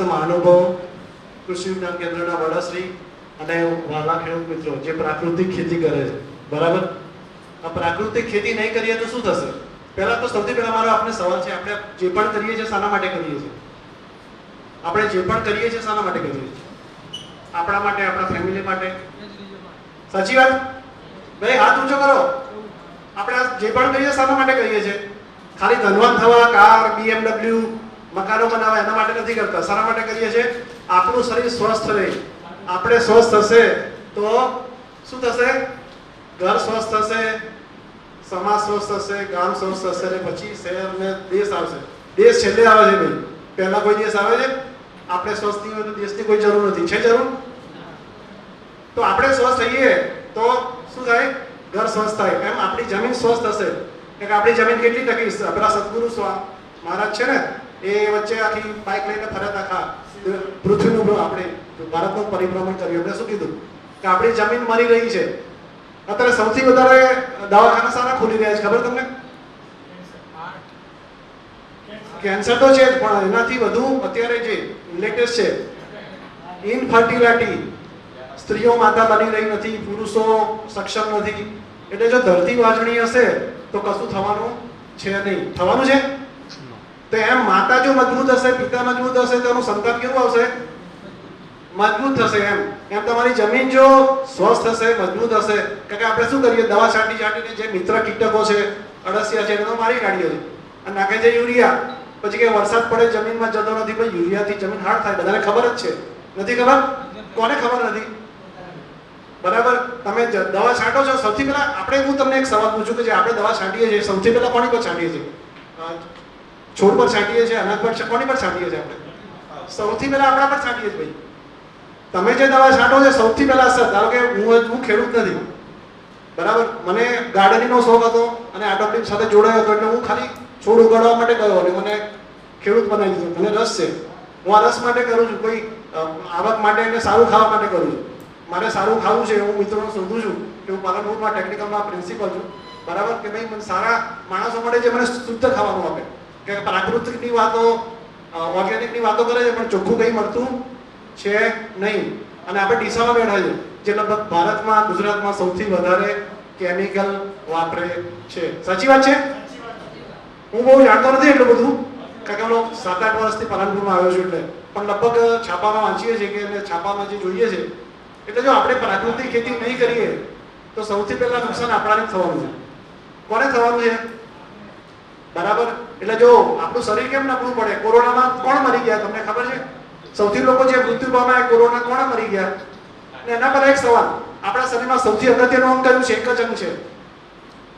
મહાનુભાવો કૃષિ વિજ્ઞાન કેન્દ્રના વડાશ્રી અને વાલા ખેડૂત મિત્રો, જે પ્રાકૃતિક ખેતી કરે છે. બરાબર? આ પ્રાકૃતિક ખેતી નહીં કરીએ તો શું થશે? પહેલા તો સૌથી પહેલા મારો આપને સવાલ છે, આપણે જે પણ કરીએ છીએ શાના માટે કરીએ છીએ? આપણે જે પણ કરીએ છીએ શાના માટે કરીએ છીએ? આપણા માટે, આપણા ફેમિલી માટે? સાચી વાત? ભાઈ, હાથ ઊંચો કરો. આપણે જે પણ કરીએ શાના માટે કરીએ છીએ. ખાલી ધનવાન થવા, કાર બીએમડબલ્યુ મકાનો બનાવવા એના માટે નથી કરતા. સારા માટે કરીએ છીએ? આપણું શરીર સ્વસ્થ રહે. આપણે સ્વસ્થ હશે તો શું થશે? ઘર સ્વસ્થ થશે સમાજ સ્વસ્થ થશે ગામ સ્વસ્થ થશે અને પછી શહેર ને દેશ આવશે. દેશ છેલ્લે આવે છે ભાઈ પહેલા કોઈ દેશ આવે છે? આપણે સ્વસ્થ નહીં હોય તો દેશની કોઈ જરૂર નથી. છે જરૂર? તો આપણે સ્વસ્થ થઈએ તો શું થાય? ઘર સ્વસ્થ થાય. એમ આપણી જમીન સ્વસ્થ હશે. કે આપણી જમીન કેટલી ટકી પેલા સદગુરુ સ્વા મહારાજ છે ને? એ વચ્ચે આખી બાઇક લઈને ફરત આખા પૃથ્વીનું આપણે ભારતનું પરિભ્રમણ કર્યું. એમણે શું કીધું? કે આપણી જમીન મરી રહી છે. અત્યારે સૌથી વધારે દવાખાના સારા ખુલી રહ્યા છે. ખબર તમને? કેન્સર તો છે જ, પણ એનાથી વધુ અત્યારે જે લેટેસ્ટ છે ઇનફર્ટિલિટી સ્ત્રીઓ માતા બની રહી નથી, પુરુષો સક્ષમ નથી. એટલે જો ધરતી વાજણી હશે, તો કશું થવાનું છે નહીં. થવાનું છે? તો એમ માતા જો મજબૂત હશે, પિતા મજબૂત હશે, તો એનું સંતાન કેવું આવશે? મજબૂત થશે એમ. એમ તમારી જમીન જો સ્વસ્થ હશે, મજબૂત હશે. કારણ કે આપણે શું કરીએ? દવા છાંટી છાંટીને જે મિત્ર કીટકો છે, અળસિયા છે, એને તો મારી કાઢીએ છીએ. અને નાખે છે યુરિયા. પછી કે વરસાદ પડે, જમીનમાં જતો નથી, પણ યુરિયાથી જમીન હાર્ડ થાય. બધાને ખબર જ છે. નથી ખબર? કોને ખબર નથી? બરાબર? તમે દવા છાંટો છો. સૌથી પહેલા આપણે હું તમને એક સવાલ પૂછું કે જે આપણે દવા છાંટીએ છીએ, સૌથી પહેલા કોની પર છાંટીએ છીએ? છોડ પર છાંટીએ છીએ, અનાજ પર કોની પર છાંટીએ છીએ આપણે? સૌથી પહેલા આપણા પર છાંટીએ છીએ ભાઈ. તમે જે દવા છાંટો છો, સૌથી પહેલા અસર ધારો કે હું હું ખેડૂત નથી. બરાબર? મને ગાર્ડનિંગનો શોખ હતો અને આટોપલિક સાથે જોડાયો હતો એટલે હું ખાલી છોડ ઉગાડવા માટે ગયો અને મને ખેડૂત બનાવી દીધો. મને રસ છે. હું આ રસ માટે કરું છું, કોઈ આવક માટે અને સારું ખાવા માટે કરું છું. મારે સારું ખાવું છે હું મિત્રોને શોધું છું કે હું પાલનપુરમાં ટેકનિકલમાં પ્રિન્સિપલ છું. બરાબર? કે ભાઈ, મને સારા માણસો મળે છે મને શુદ્ધ ખાવાનું આપે. કે પ્રાકૃતિકની વાતો ઓર્ગેનિકની વાતો કરે છે, પણ ચોખ્ખું કંઈ મળતું છે નહીં. અને આપણે ડીસામાં બેઠા છે જે લગભગ ભારતમાં, ગુજરાતમાં સૌથી વધારે કેમિકલ વાપરે છે. સાચી વાત છે? હું બહુ જાણતો નથી એટલું બધું. કારણ કે હું સાત આઠ વર્ષથી પાલનપુરમાં આવ્યો છું એટલે. પણ લગભગ છાપામાં વાંચીએ છીએ કે એટલે છાપામાં જે જોઈએ છે, એટલે જો આપણે પ્રાકૃતિક ખેતી નહીં કરીએ, તો સૌથી પહેલા નુકસાન આપણાને જ થવાનું છે. કોને થવાનું છે? બરાબર? એટલે જો આપણું શરીર કેમ નબળું પડે? કોરોનામાં કોણ મરી ગયા? તમને ખબર છે? સૌથી લોકો જે મૃત્યુ પામ્યા કોરોના કોણ મરી ગયા? અને એના પર એક સવાલ. આપણા શરીરમાં સૌથી અગત્યનું અંગ કયું છે? એક જ અંગ છે.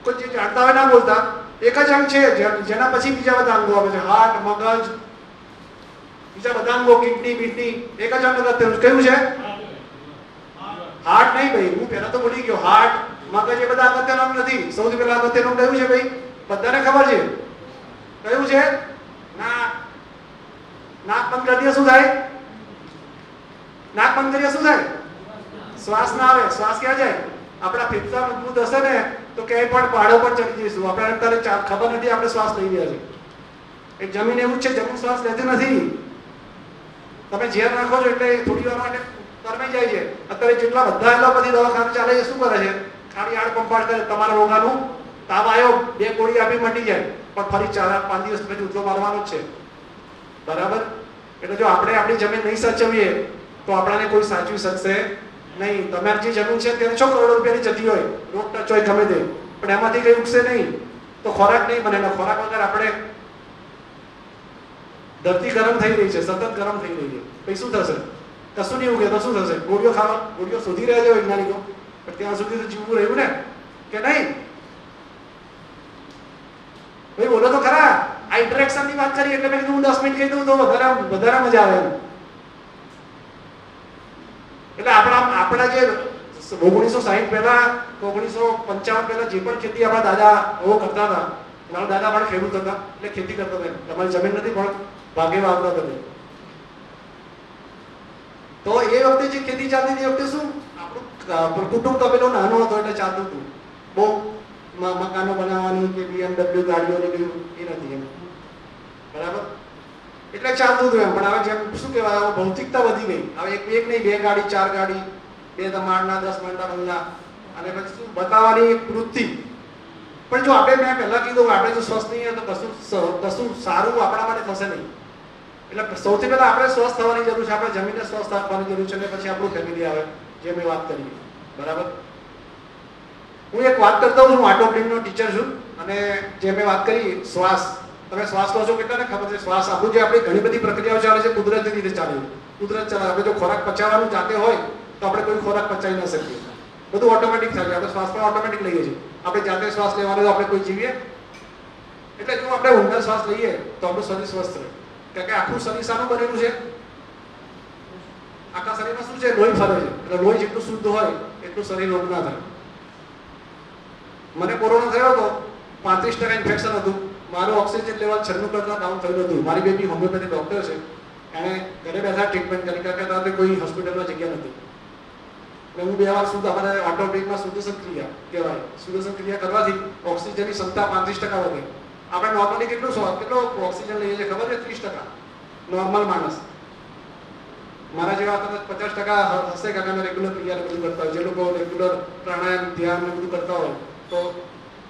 કોઈ જે જાણતા હોય ના બોલતા. એક જ અંગ છે. જેના પછી બીજા બધા અંગો આવે છે. હાર્ટ, મગજ, બીજા બધા અંગો, કિડની, બિડની. એક જ અંગ અગત્યનું. કયું છે? હાર્ટ નહીં ભાઈ. હું પહેલા તો ભૂલી ગયો. હાર્ટ, મગજ એ બધા અગત્યનું અંગ નથી. સૌથી પહેલા અગત્યનું અંગ કયું છે ભાઈ? બધાને ખબર છે? કયું છે? નાક નાક બંધ કરી શું થાય? નાક બંધ કરીએ શું થાય? શ્વાસ ના આવે. શ્વાસ ક્યાં જાય? આપણા ફેફસા મજબૂત હશે ને, તો ક્યાંય પણ પહાડો પર ચડી જઈશું. આપણે અત્યારે ખબર નથી, આપણે શ્વાસ લઈ રહ્યા છે એ જમીન એવું છે, જમીન શ્વાસ લેતી નથી. તમે ઝેર નાખો છો એટલે થોડી વાર માટે કરમાઈ જાય છે. અત્યારે જેટલા બધા એલોપથી દવાખાના ચાલે છે, શું કરે છે? ખાલી આડ પંપાડ કરે. તમારા રોગાનું તાવ આવ્યો, બે ગોળી આપી મટી જાય. પણ ફરી ચાર પાંચ દિવસ પછી ઉધો મારવાનો છે. બરાબર? એટલે જો આપણે આપણી જમીન નહીં સાચવીએ, તો આપણાને કોઈ સાચવી શકશે નહીં. તમારી જે જમીન છે તેને છ કરોડ રૂપિયાની જતી હોય. રોડ ટચ હોય ગમે તે. પણ એમાંથી કઈ ઉગશે નહીં. તો ખોરાક નહીં બને. ખોરાક વગર આપણે ધરતી ગરમ થઈ રહી છે, સતત ગરમ થઈ રહી છે. પછી શું થશે? કશું નહીં ઉગે તો શું થશે? ગોળીઓ ખાવા, ગોળીઓ શોધી રહ્યા છે વૈજ્ઞાનિકો. પણ ત્યાં સુધી તો જીવવું રહ્યું ને? કે નહીં? ભાઈ બોલો તો ખરા. આ ઇન્ટરેક્શનની વાત કરી એટલે હું દસ મિનિટ કહી દઉં તો વધારે વધારે મજા આવે એટલે આપણા આપણા જે ઓગણીસો સાહીઠ પહેલા ઓગણીસો પંચાવન પહેલા જે પણ ખેતી આપણા દાદા કરતા હતા, મારા દાદા પણ ખેડૂત હતા, એટલે ખેતી કરતા હતા તમારી જમીન નથી, પણ ભાગે વાવતા હતા તો એ વખતે જે ખેતી ચાલતી હતી, એ વખતે શું? આપણું કુટુંબ તબેલો નાનો હતો એટલે ચાલતું હતું. બહુ મકાનો બનાવવાની કે બીએમડબલ્યુ ગાડીઓ કે એ નથી એમ. બરાબર? એટલે ચાલતું હતું એમ. પણ હવે જેમ શું કહેવાય હવે ભૌતિકતા વધી ગઈ. હવે એક એક નહીં, બે ગાડી, ચાર ગાડી, બે માળના દસ મંડા બંગલા અને પછી શું, બતાવવાની એક વૃત્તિ. પણ જો આપણે મેં પહેલાં કીધું આપણે જો સ્વસ્થ નહીં તો કશું કશું સારું આપણા માટે થશે નહીં. એટલે સૌથી પહેલાં આપણે સ્વસ્થ થવાની જરૂર છે. આપણે જમીનને સ્વસ્થ રાખવાની જરૂર છે અને પછી આપણું ફેમિલી આવે, જે મેં વાત કરી. બરાબર? હું એક વાત કરતો હું આટો આટોપ્લિંગનો ટીચર છું અને જે મેં વાત કરી, શ્વાસ. તમે શ્વાસ લો છો કેટલાને ખબર છે? શ્વાસ આપણું જે આપણી ઘણી બધી પ્રક્રિયાઓ ચાલે છે, કુદરતી રીતે ચાલે કુદરત ચાલે. આપણે જો ખોરાક પચાવવાનું જાતે હોય, તો આપણે કોઈ ખોરાક પચાવી ન શકીએ. બધું ઓટોમેટિક થાય આપણે શ્વાસ પણ ઓટોમેટિક લઈએ છીએ. આપણે જાતે શ્વાસ લેવાનો આપણે કોઈ જીવીએ? એટલે જો આપણે ઊંડા શ્વાસ લઈએ, તો આપણું શરીર સ્વસ્થ રહે. કારણ કે આખું શરીર શાનું બનેલું છે? આખા શરીરમાં શું છે? લોહી ફરે છે. એટલે લોહી જેટલું શુદ્ધ હોય, એટલું શરીર રોગ ના થાય. મને કોરોના થયો હતો પાંત્રીસ ટકા ઇન્ફેક્શન હતું. મારું ઓક્સિજન લેવલ છન્નું કરતા ડાઉન થયું હતું. મારી બેબી હોમિયોપેથી ડોક્ટર છે. એણે ઘરે બેઠા ટ્રીટમેન્ટ કરી. કારણ કે તારે કોઈ હોસ્પિટલમાં જગ્યા નથી એટલે હું બે વાર શુદ્ધ અમારે ઓટોમેટિકમાં સુદર્શન ક્રિયા કહેવાય. સુદર્શન ક્રિયા કરવાથી ઓક્સિજનની ક્ષમતા પાંત્રીસ ટકા વધે. આપણે નોર્મલી કેટલું સો કેટલો ઓક્સિજન લઈએ છીએ? ખબર છે? ત્રીસ ટકા. નોર્મલ માણસ. મારા જેવા કદાચ પચાસ ટકા હશે કારણ અમે રેગ્યુલર ક્રિયા બધું કરતા હોય. જે લોકો રેગ્યુલર પ્રાણાયામ, ધ્યાન બધું કરતા હોય. તો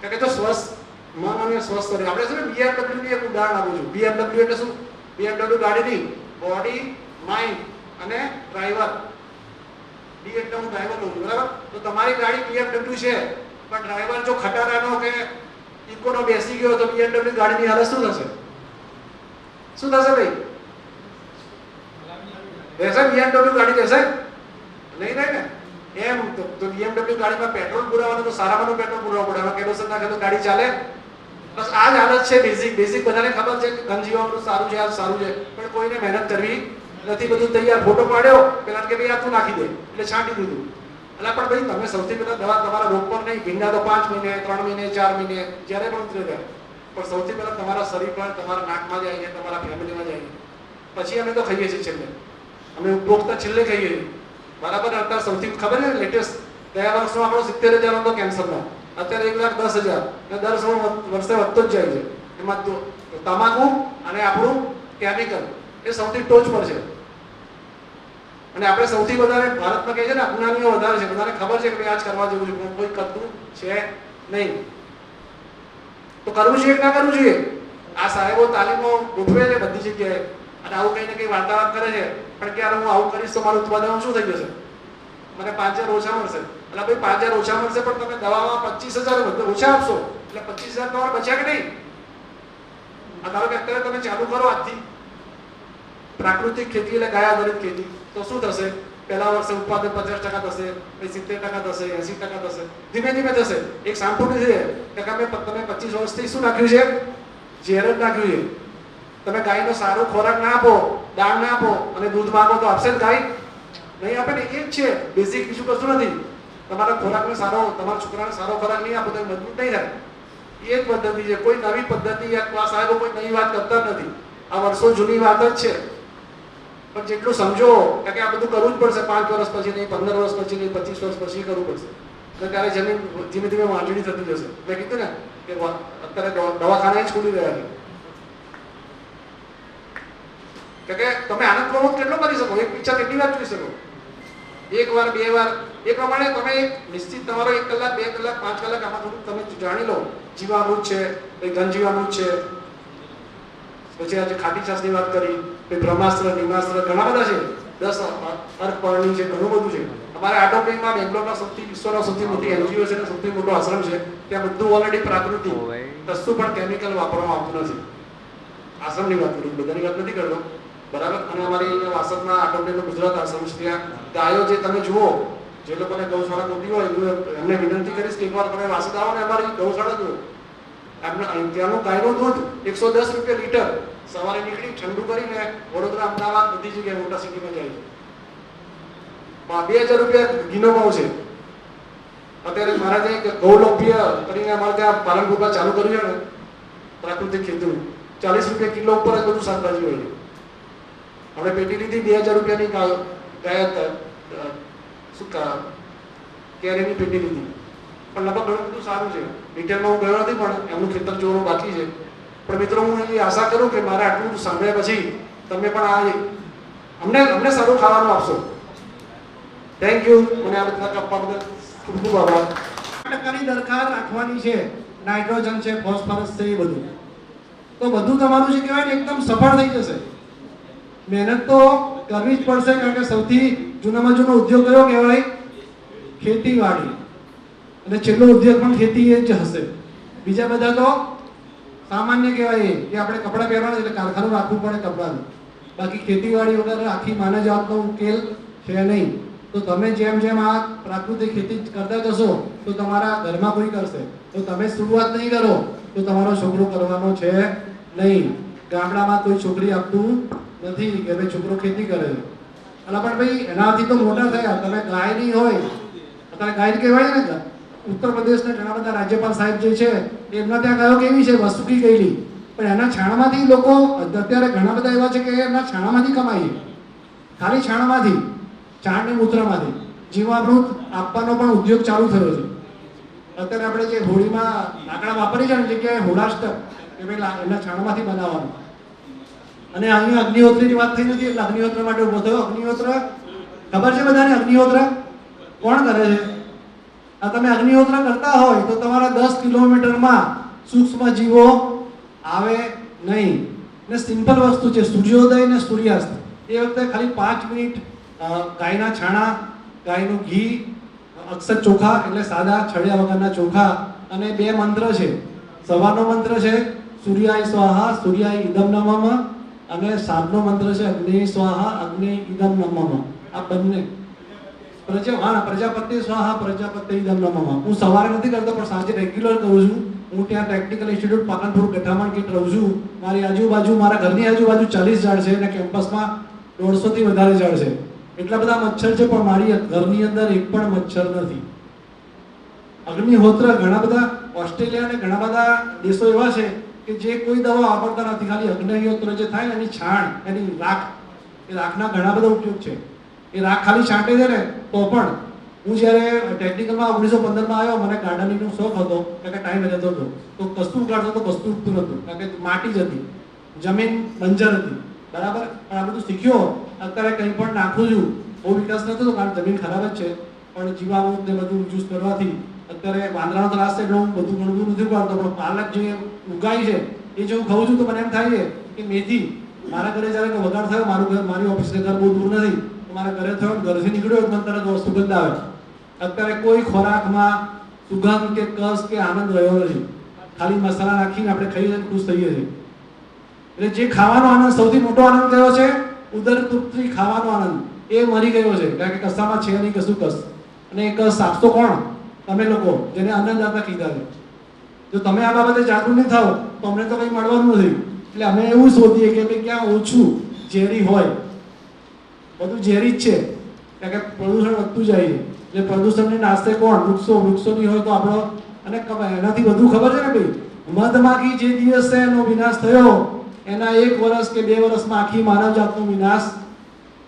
કે જો સ્વસ્થ મન અને સ્વસ્થ રહે આપણે છે ને એક ઉદાહરણ આપું છું. BMW એટલે શું? BMW ગાડી નહીં. બોડી માઇન્ડ અને ડ્રાઈવર ડી એટલે હું ડ્રાઈવર લઉં છું બરાબર? તો તમારી ગાડી BMW છે. પણ ડ્રાઈવર જો ખટારાનો કે ઇકોનો બેસી ગયો તો BMW ગાડીની હાલત શું થશે? શું થશે ભાઈ? રહેશે BMW ગાડી રહેશે? નહીં રહે ને? એમ તો BMW ગાડીમાં પેટ્રોલ પુરાવાનું તો સારામાં પેટ્રોલ પુરાવવું પડે. કેરોસીન નાખે તો ગાડી ચાલે. બસ આ જ હાલત છે. બેઝિક બેઝિક બધાને ખબર છે કે ધન સારું છે, આ સારું છે. પણ કોઈને મહેનત કરવી નથી. બધું તૈયાર ફોટો પાડ્યો પેલા કે ભાઈ આ તું નાખી દે. એટલે છાંટી દીધું. એટલે પણ ભાઈ તમે સૌથી પહેલા દવા, તમારા રોગ પર નહીં. ભીંડા તો પાંચ મહિને, ત્રણ મહિને, ચાર મહિને, જ્યારે પણ ઉતરે પણ સૌથી પહેલા તમારા શરીર પર, તમારા નાકમાં છે, તમારા ફેમિલીમાં જાય પછી અમે તો ખાઈએ છીએ છેલ્લે. અમે ઉપભોક્તા છેલ્લે ખાઈએ છીએ. બરાબર અત્યારે સૌથી ખબર છે લેટેસ્ટ ગયા વર્ષનો આપણો સિત્તેર હજાર હતો કેન્સરનો. અત્યારે એક લાખ દસ હજાર. ને દર સો- વર્ષે વધતો જ જાય છે. એમાં તમાકુ અને આપણું કેમિકલ એ સૌથી ટોચ પર છે. અને આપણે સૌથી વધારે ભારતમાં કહે છે ને અજ્ઞાનીઓ વધારે છે. બધાને ખબર છે કે ભાઈ આ જ કરવા જેવું છે. પણ કોઈ કરતું છે નહીં. તો કરવું જોઈએ કે ના કરવું જોઈએ? આ સાહેબો તાલીમો ગોઠવે છે બધી જગ્યાએ. આવું કંઈ ને કંઈ વાર્તાલાપ કરે છે, પણ કે હું આવું કરીશ તો મારું ઉત્પાદન શું થઈ જશે? મને પાંચ હજાર ઓછા મળશે. એટલે ભાઈ પાંચ હજાર ઓછા મળશે, પણ તમે દવામાં પચીસ હજાર ઓછા આપશો. એટલે પચીસ હજાર તમારે બચ્યા કે નહીં? આ ધારો કે અત્યારે તમે ચાલુ કરો આજથી. પ્રાકૃતિક ખેતી એટલે ગાય આધારિત ખેતી. તો શું થશે? પહેલા વર્ષે ઉત્પાદન પચાસ ટકા થશે, પછી સિત્તેર ટકા થશે, એસી ટકા થશે. ધીમે ધીમે થશે. એક સાંભળ્યું છે કે તમે પચીસ વર્ષથી શું નાખ્યું છે? ઝેર જ નાખ્યું છે. તમે ગાયનો સારો ખોરાક ના આપો દાણ ના આપો અને દૂધ માંગો તો આપશે ને ગાય. નહીં આપે ને, એ જ છે. બેઝિક બીજું કશું નથી. તમારા ખોરાકને સારો, તમારા છોકરાને સારો ખોરાક નહીં આપો તો મજબૂત નહીં થાય. એ જ પદ્ધતિ છે. કોઈ નવી પદ્ધતિ યા ક્લાસ સાહેબો કોઈ નવી વાત કરતા નથી. આ વર્ષો જૂની વાત જ છે. પણ જેટલું સમજો કે આ બધું કરવું જ પડશે. પાંચ વર્ષ પછી નહીં, પંદર વર્ષ પછી નહીં, પચીસ વર્ષ પછી કરવું પડશે. ત્યારે જમીન ધીમે ધીમે વાંચણી થતી જશે. મેં કીધું ને કે અત્યારે દવાખાના જ ખુલી રહ્યા છે. કે તમે આનંદ પ્રમોદ કેટલો કરી શકો? એક પિક્ચર કેટલી વાર જોઈ શકો? એક વાર બે વાર. એ પ્રમાણે તમે નિશ્ચિત તમારો એક કલાક બે કલાક પાંચ કલાક આમાં થોડું તમે જાણી લો. જીવામૃત છે પછી ઘન જીવામૃત છે. પછી આજે ખાટી છાસની વાત કરી પછી બ્રહ્માસ્ત્ર નિમાસ્ત્ર ઘણા બધા છે. દસ અર્પણની છે ઘણું બધું છે. અમારે આટોપ્રિંગમાં બેંગ્લોરમાં સૌથી વિશ્વનો સૌથી મોટી એનજીઓ છે સૌથી મોટો આશ્રમ છે ત્યાં બધું ઓલરેડી પ્રાકૃતિક કશું પણ કેમિકલ વાપરવામાં આવતું નથી. આશ્રમની વાત કરું બધાની વાત નથી કરતો. બરાબર? અને અમારી અહીંયા વાસદમાં આટોપ્રિંગનું ગુજરાત આશ્રમ છે ત્યાં. જે તમે જુઓ, જે લોકોને ગૌશાળા મોટી હોય એમને વિનંતી કરીશ કે એકવાર તમે વાસદ આવો ને અમારી ગૌશાળા જુઓ. એમને ત્યાંનું ગાયનું દૂધ એકસો દસ રૂપિયા લીટર સવારે નીકળી ઠંડુ કરીને વડોદરા, અમદાવાદ બધી જગ્યાએ મોટા સિટીમાં જાય છે. બે હજાર રૂપિયા ઘીનો ભાવ છે. અત્યારે મારા એક ગૌલોભ્ય કરીને અમારે ત્યાં પાલનપુરમાં ચાલુ કર્યું છે ને, પ્રાકૃતિક ખેતીનું. ચાલીસ રૂપિયા કિલો ઉપર જ બધું શાકભાજી હોય છે. આપણે પેટી લીધી, બે હજાર રૂપિયાની ગયા શું કેરીની પેટી લીધી. પણ લગભગ ઘણું બધું સારું છે. ડિટેલમાં હું ગયો નથી, પણ એમનું ખેતર જોવાનું બાકી છે. પણ મિત્રો, હું એવી આશા કરું કે મારે આટલું સાંભળ્યા પછી તમે પણ આ અમને અમને સારું ખાવાનું આપશો. થેન્ક યુ મને આ બધા કપ્પા બદલ ખૂબ ખૂબ આભાર. ટકાની દરકાર રાખવાની છે, નાઇટ્રોજન છે, ફોસ્ફરસ છે, એ બધું. તો બધું તમારું જે કહેવાય ને, એકદમ સફળ થઈ જશે. મહેનત તો કરવી જ પડશે કારણ કે સૌથી જૂનામાં જૂનો ઉદ્યોગ કયો કહેવાય? ખેતીવાડી. અને છેલ્લો ઉદ્યોગ પણ ખેતી એ જ હશે. બીજા બધા તો સામાન્ય કહેવાય કે આપણે કપડાં પહેરવાના એટલે કારખાનું રાખવું પડે કપડાનું બાકી ખેતીવાડી વગર આખી માનવ જાતનો ઉકેલ છે નહીં. તો તમે જેમ જેમ આ પ્રાકૃતિક ખેતી કરતા જશો, તો તમારા ઘરમાં કોઈ કરશે. તો તમે શરૂઆત નહીં કરો, તો તમારો છોકરો કરવાનો છે નહીં. ગામડામાં કોઈ છોકરી આપતું નથી, કે ભાઈ છોકરો ખેતી કરે અને પણ ભાઈ, એનાથી તો મોટા થયા. તમે ગાય નહીં હોય. અત્યારે ગાય કહેવાય ને ઉત્તર પ્રદેશના ઘણા બધા રાજ્યપાલ સાહેબ જે છે, એમના ત્યાં ગાયો કેવી છે? વસુકી ગયેલી. પણ એના છાણમાંથી લોકો, અત્યારે ઘણા બધા એવા છે કે એમના છાણામાંથી કમાઈએ. ખાલી છાણમાંથી છાણની મૂત્રમાંથી. જીવામૃત આપવાનો પણ ઉદ્યોગ ચાલુ થયો છે. અત્યારે આપણે જે હોળીમાં લાકડા વાપરીએ છીએ ને જગ્યાએ હોળાષ્ટક એ ભાઈ એના છાણમાંથી બનાવવાનું. અને અહીંયા અગ્નિહોત્રીની વાત થઈ નથી, એટલે અગ્નિહોત્ર માટે ઊભો થયો. અગ્નિહોત્ર? ખબર છે બધાને અગ્નિહોત્ર? કોણ કરે છે? આ તમે અગ્નિહોત્ર કરતા હોય તો તમારા દસ કિલોમીટરમાં સૂક્ષ્મ જીવો આવે નહીં. ને સિમ્પલ વસ્તુ છે, સૂર્યોદય ને સૂર્યાસ્ત. એ વખતે ખાલી પાંચ મિનિટ ગાયના છાણા, ગાયનું ઘી અક્ષર ચોખા એટલે સાદા છળિયા વગરના ચોખા અને બે મંત્ર છે. સવારનો મંત્ર છે, સૂર્યાય સ્વાહા, સૂર્યાય ઇદમ નમઃ. અને સાંજનો મંત્ર છે, અગ્નિ, સ્વાહા, અગ્નિ, ઇદમ, નમઃ. આ બંને. પ્રજા, હા, પ્રજાપતિ, સ્વાહા, પ્રજાપતિ, ઇદમ, નમઃ. હું સવારે નથી કરતો, પણ સાંજે રેગ્યુલર કરું છું. હું ત્યાં ટેકનિકલ ઇન્સ્ટિટ્યૂટ પાલનપુર ગઠામણ કીટ રહું છું. મારી આજુબાજુ, મારા ઘરની આજુબાજુ ચાલીસ ઝાડ છે અને કેમ્પસમાં દોઢસોથી વધારે ઝાડ છે. એટલા બધા મચ્છર છે, પણ મારી ઘરની અંદર એક પણ મચ્છર નથી. અગ્નિહોત્ર, ઘણા બધા ઓસ્ટ્રેલિયા અને ઘણા બધા દેશો એવા છે કે જે કોઈ દવા વાપરતા નથી, ખાલી અગ્નિહોત્ર જે થાય એની છાણ, એની રાખ. એ રાખના ઘણા બધા ઉપયોગ છે. એ રાખ ખાલી છાંટે છે ને, તો પણ હું જ્યારે ટેકનિકલમાં ઓગણીસો પંદરમાં આવ્યો, મને ગાર્ડનિંગનો શોખ હતો, કારણ કે ટાઈમ રહેતો હતો તો કસ્તુર ઉગાડતો તો કસ્તુર ઉગતું નહોતું, કારણ કે માટી જ હતી, જમીન બંજર હતી. બરાબર? પણ આ બધું શીખ્યો. અત્યારે કંઈ પણ નાખું છું, બહુ વિકાસ નથી થતો, કારણ જમીન ખરાબ જ છે. પણ જીવામૃત ને બધું યુઝ કરવાથી અત્યારે વાંદરાનો ત્રાસ છે એટલે હું બધું ગણવું નથી પાડતો, પણ પાલક જે ઉગાય છે, એ જો હું ખાઉં છું તો મને એમ થાય છે કે મેથી મારા ઘરે જ્યારે વગાડ થયો, મારું ઘર, મારી ઓફિસને ઘર બહુ દૂર નથી મારા ઘરે થયો ઘરથી નીકળ્યો મને તરત સુગંધ આવે અત્યારે કોઈ ખોરાકમાં સુગંધ કે કસ કે આનંદ રહ્યો નથી. ખાલી મસાલા નાખીને આપણે ખાઈએ અને ખુશ થઈએ છીએ. એટલે જે ખાવાનો આનંદ, સૌથી મોટો આનંદ કયો છે? ઉદર તૃપ્તિ ખાવાનો આનંદ. એ મરી ગયો છે. કારણ કે કસામાં છે નહીં કશું કસ અને એ કસ આપતો કોણ? તમે લોકો, જેને આનંદ આનંદદાતા કીધા છે. જો તમે આ બાબતે જાગૃત નહીં થાઓ, તો અમને તો કંઈ મળવાનું નથી. એટલે અમે એવું શોધીએ કે ભાઈ ક્યાં ઓછું ઝેરી હોય. બધું ઝેરી જ છે. કારણ કે પ્રદૂષણ વધતું જાય છે. એટલે પ્રદૂષણને નાસ્તે કોણ? વૃક્ષો. વૃક્ષોની હોય તો આપણો, અને એનાથી વધુ ખબર છે ને ભાઈ? મધમાખી જે દિવસે એનો વિનાશ થયો, એના એક વર્ષ કે બે વર્ષમાં આખી માનવ જાતનો વિનાશ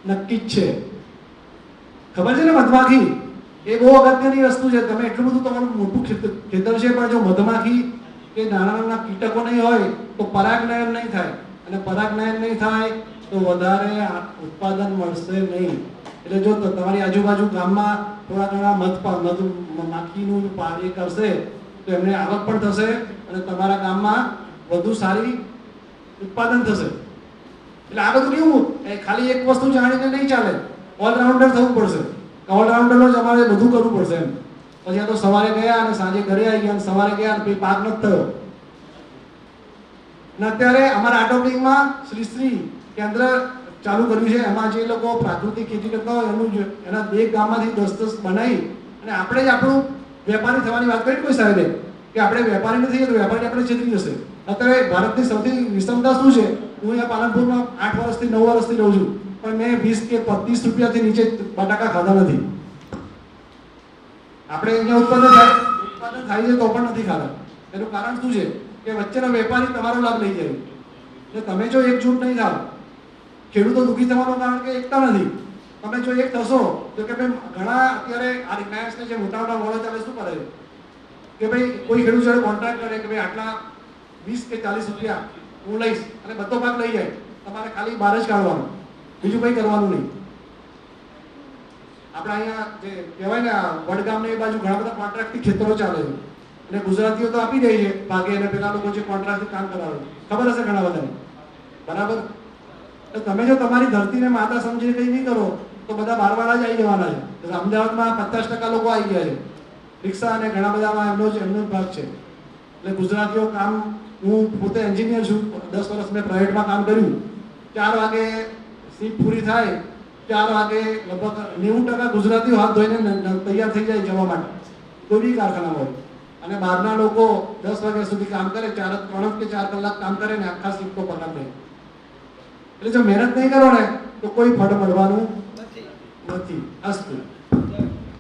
નક્કી જ છે. ખબર છે ને મધમાખી? એ બહુ અગત્યની વસ્તુ છે. તમે એટલું બધું તમારું મોટું ખેત- ખેતર છે, પણ જો મધમાખી કે નાના નાના કીટકો નહીં હોય, તો પરાગનયન નહીં થાય. અને પરાગનયન નહીં થાય, તો વધારે ઉત્પાદન મળશે નહીં. એટલે જો તમારી આજુબાજુ ગામમાં થોડા ઘણા મધ પા- મધ માખીનું પાણી કરશે, તો એમને આવક પણ થશે અને તમારા ગામમાં વધુ સારી ઉત્પાદન થશે. એટલે આ બધું કેવું? ખાલી એક વસ્તુ જાણીને નહીં ચાલે. ઓલરાઉન્ડર થવું પડશે. ઓલરાઉન્ડરનો જ અમારે બધું કરવું પડશે એમ. પછી તો સવારે ગયા અને સાંજે ઘરે આવી ગયા અને સવારે ગયા અને પછી પાક નથી થયો. અને અત્યારે અમારા આટોપિંગમાં શ્રી શ્રી કેન્દ્ર ચાલુ કર્યું છે. એમાં જે લોકો પ્રાકૃતિક ખેતી કરતા હોય એનું એના બે ગામમાંથી દસ દસ બનાવી અને આપણે જ આપણું વેપારી થવાની વાત કરી કોઈ સાહેબે? કે આપણે વેપારી નથી, તો વેપારી આપણે છેતરી જશે. અત્યારે ભારતની સૌથી વિષમતા શું છે? હું અહીંયા પાલનપુરમાં આઠ વર્ષથી નવ વર્ષથી રહું છું. પણ મેં વીસ કે પચીસ રૂપિયાથી નીચે બટાકા ખાધા નથી. આપણે અહીંયા ઉત્પાદન થાય ઉત્પાદન થાય છે તો પણ નથી ખાધા. એનું કારણ શું છે? કે વચ્ચેનો વેપારી તમારો લાભ લઈ જાય. એટલે તમે જો એકજૂટ નહીં થાવ, ખેડૂતો દુઃખી થવાનું કારણ કે એકતા નથી. તમે જો એક થશો, તો કે ભાઈ ઘણા અત્યારે આ રિલાયન્સને જે મોટા મોટા મોડો ચાલે શું કરે? કે ભાઈ કોઈ ખેડૂત જોડે કોન્ટ્રાક્ટ કરે કે ભાઈ આટલા વીસ કે ચાલીસ રૂપિયા હું લઈશ, અને બધો ભાગ લઈ જાય. તમારે ખાલી બહાર જ કાઢવાનું. બીજું કંઈ કરવાનું નહીં. આપણે અહીંયા જે કહેવાય ને આ વડગામ ને એ બાજુ ઘણા બધા કોન્ટ્રાક્ટથી ખેતરો ચાલે છે. એટલે ગુજરાતીઓ તો આપી દે છે ભાગે અને પેલા લોકો જે કોન્ટ્રાક્ટથી કામ કરાવે ખબર હશે ઘણા બધાને? બરાબર? તમે જો તમારી ધરતીને માતા સમજીને કંઈ નહીં કરો, તો બધા બારવાળા જ આવી જવાના છે. અમદાવાદમાં પચાસ ટકા લોકો આવી ગયા છે. રિક્ષા અને ઘણા બધામાં એમનો જ, એમનો ભાગ છે. એટલે ગુજરાતીઓ કામ, હું પોતે એન્જિનિયર છું, દસ વર્ષ મેં પ્રાઇવેટમાં કામ કર્યું. ચાર વાગે સીટ પૂરી થાય ચાર વાગે લગભગ નેવું ટકા ગુજરાતીઓ હાથ ધોઈને તૈયાર થઈ જાય જવા માટે. કોઈ બી કારખાના હોય. અને બહારના લોકો દસ વાગ્યા સુધી કામ કરે ચાર ત્રણ કે ચાર કલાક કામ કરે ને આખા શિફ્ટો પગાર લે એટલે જો મહેનત નહીં કરો ને તો કોઈ ફળ મળવાનું નથી. અસ્તુ.